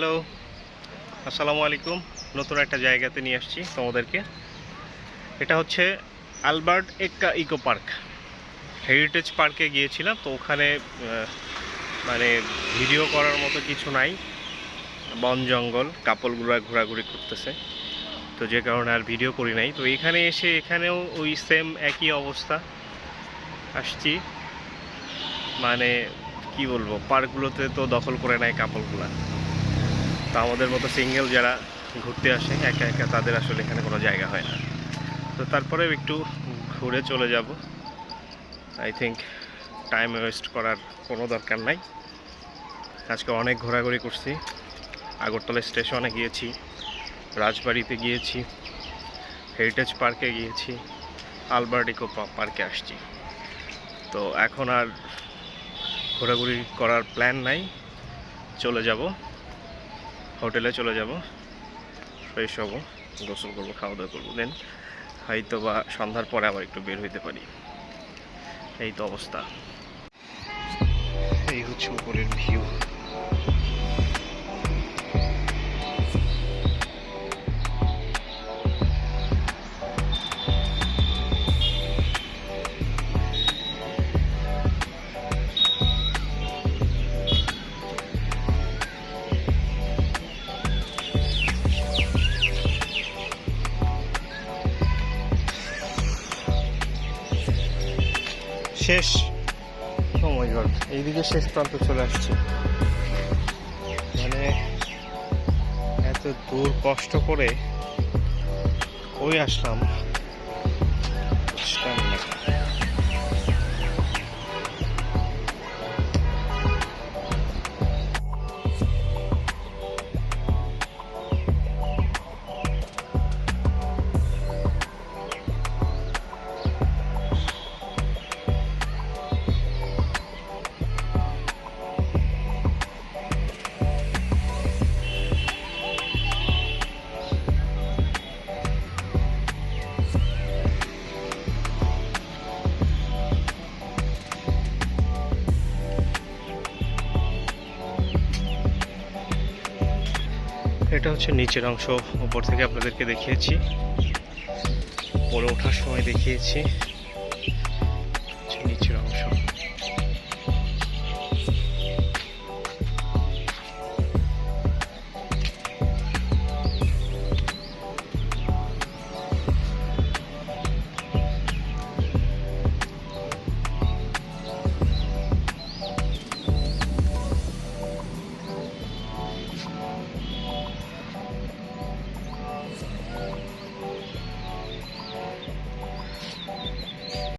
Hello, আসসালামু আলাইকুম। নতুন একটা জায়গাতে নিয়ে আসছি তোমাদেরকে। এটা হচ্ছে Albert Ekka eco park. Heritage পার্কে গিয়েছিলাম, তো ওখানে মানে ভিডিও করার মতো কিছু নাই। বন জঙ্গল, কাপলগুলো ঘোরাঘুরি করতেছে। তো যে কারণে আর ভিডিও করি নাই। তো এখানে এসে এখানেও ওই সেম একই অবস্থা। আসছি। মানে কি বলব, পার্কগুলোতে তো দখল করে নেয় কাপলগুলা। তো আমাদের মতো সিঙ্গেল যারা ঘুরতে আসে, একা একা তাদের আসলে এখানে কোনো জায়গা হয় না। তো তারপরেও একটু ঘুরে চলে যাব। আই থিঙ্ক টাইম ওয়েস্ট করার কোনো দরকার নাই। আজকে অনেক ঘোরাঘুরি করছি। আগরতলা স্টেশনে গিয়েছি, রাজবাড়িতে গিয়েছি হেরিটেজ পার্কে গিয়েছি আলবার্ট ইকো পার্কে আসছি। তো এখন আর ঘোরাঘুরি করার প্ল্যান নাই। চলে যাব। হোটেলে চলে যাব। ফ্রেশ হব, গোসল করব, খাওয়া দাওয়া করব। দেন হয়তো বা সন্ধ্যার পরে আবার একটু বের হইতে পারি। এই তো অবস্থা। এই হচ্ছে উপরের ভিউ শেষ। সময় গড এইদিকে শেষ প্রান্ত চলে আসছে। মানে এত দূর কষ্ট করে ওই আসলাম? এটা হচ্ছে নিচের অংশ উপর থেকে আপনাদেরকে দেখিয়েছি। পরে ওঠার সময় দেখিয়েছি।